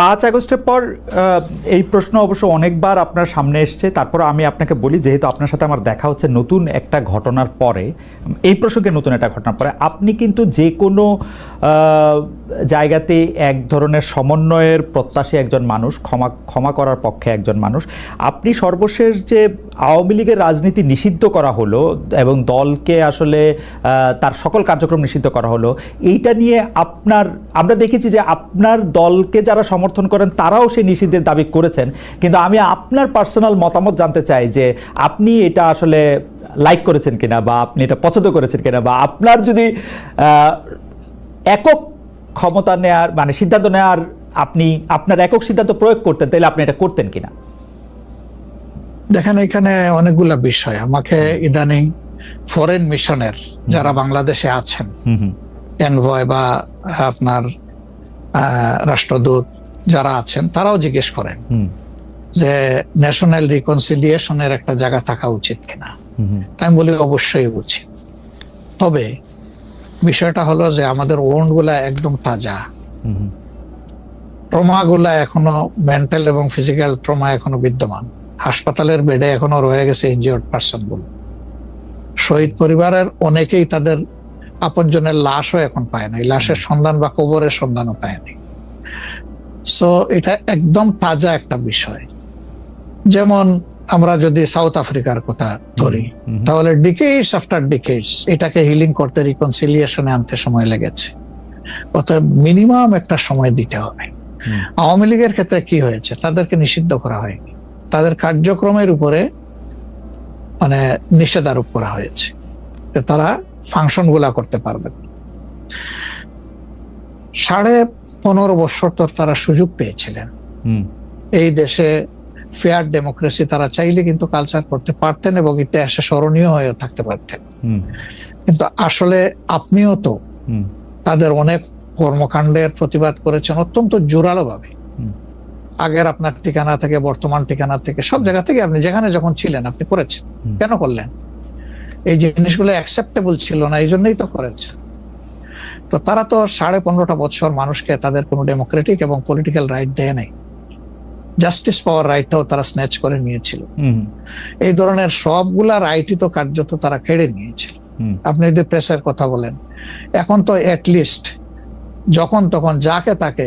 পাঁচ আগস্টের পর এই প্রশ্ন অবশ্য অনেকবার আপনার সামনে এসছে। তারপর আমি আপনাকে বলি, যেহেতু আপনার সাথে আমার দেখা হচ্ছে নতুন একটা ঘটনার পরে, এই প্রসঙ্গে নতুন একটা ঘটনার পরে, আপনি কিন্তু যে কোনো জায়গাতে এক ধরনের সমন্বয়ের প্রত্যাশী একজন মানুষ, ক্ষমা ক্ষমা করার পক্ষে একজন মানুষ, আপনি সর্বশেষ যে আওয়ামী লীগের রাজনীতি নিষিদ্ধ করা হলো এবং দলকে আসলে তার সকল কার্যক্রম নিষিদ্ধ করা হলো। এইটা নিয়ে আপনার, আমরা দেখেছি যে আপনার দলকে যারা সমর্থন করেন, তারাও সেই নিষিদ্ধের দাবি করেছেন। কিন্তু আমি আপনার পার্সোনাল মতামত জানতে চাই যে আপনি এটা আসলে লাইক করেছেন কিনা বা আপনি এটা পছন্দ করেছেন কিনা বা আপনার যদি একক ক্ষমতা নেয়ার মানে সিদ্ধান্ত নেওয়ার আপনি, আপনার একক সিদ্ধান্ত প্রয়োগ করতেন, তাহলে আপনি এটা করতেন কিনা? দেখেন এখানে অনেকগুলা বিষয়। আমাকে ইদানিং ফরেন মিশনের যারা বাংলাদেশে আছেন এনভয় বা আপনার রাষ্ট্রদূত যারা আছেন তারাও জিজ্ঞেস করেন যে ন্যাশনাল রিকনসিলিয়েশনের একটা জায়গা থাকা উচিত কিনা। আমি বলি অবশ্যই উচিত। তবে বিষয়টা হলো যে আমাদের ওন্ডগুলা একদম তাজা। হুম হুম। ট্রমা গুলা এখনও মেন্টাল এবং ফিজিক্যাল ট্রমা এখনও বিদ্যমান। হাসপাতালের বেডে এখনও রয়ে গেছে ইনজিওর্ড পার্সনগুলো। শহীদ পরিবারের অনেকেই তাদের আপনজনের লাশও এখন পায় নাই। লাশের সন্ধান বা কবরের সন্ধানও পায়নি সো এটা একদম তাজা একটা বিষয়। যেমন আমরা যদি সাউথ আফ্রিকার কথা ধরি তাহলে ডিকেটস আফটার ডিকেটস এটাকে হিলিং করতে রিকনসিলিয়েশনে আনতে সময় লেগেছে। অতএব মিনিমাম একটা সময় দিতে হবে। আওয়ামী লীগের ক্ষেত্রে কি হয়েছে? তাদেরকে নিষিদ্ধ করা হয়নি। তাদের কার্যক্রমের উপরে মানে নিষেধ আরোপ করা হয়েছে যে তারা ফাংশনগুলা করতে পারবে সাড়ে পনেরো বছর তো তারা সুযোগ পেয়েছিলেন। হুম। এই দেশে ফেয়ার ডেমোক্রেসি তারা চাইলে কিন্তু কালচার করতে পারতেন এবং ইতিহাসে স্মরণীয় হয়ে থাকতে পারতেন। কিন্তু আসলে আপনিও তো হুম। তাদের অনেক কর্মকাণ্ডের প্রতিবাদ করেছেন অত্যন্ত জোরালো ভাবে। আগের আপনার ঠিকানা থেকে বর্তমান ঠিকানা থেকে সব জায়গা থেকে আপনি যেখানে যখন ছিলেন আপনি করেছেন। কেন করলেন? এই জিনিসগুলো অ্যাকসেপ্টেবল ছিল না এই জন্যই তো করেছে। তো তারা তো সাড়ে পনেরোটা বছর মানুষকে তাদের কোনো ডেমোক্রেটিক এবং পলিটিক্যাল রাইট দেয় নাই। জাস্টিস পাওয়ার রাইটটাও তারা স্ন্যাচ করে নিয়েছিল। এই ধরনের সবগুলা রাইটই তো কার্যত তারা কেড়ে নিয়েছিল। আপনি যদি প্রেসের কথা বলেন এখন তো লিস্ট যখন তখন যাকে তাকে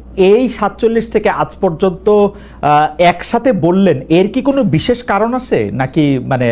এই সাতচল্লিশ থেকে আজ পর্যন্ত একসাথে বললেন। এর কি কোনো বিশেষ কারণ আছে? নাকি মানে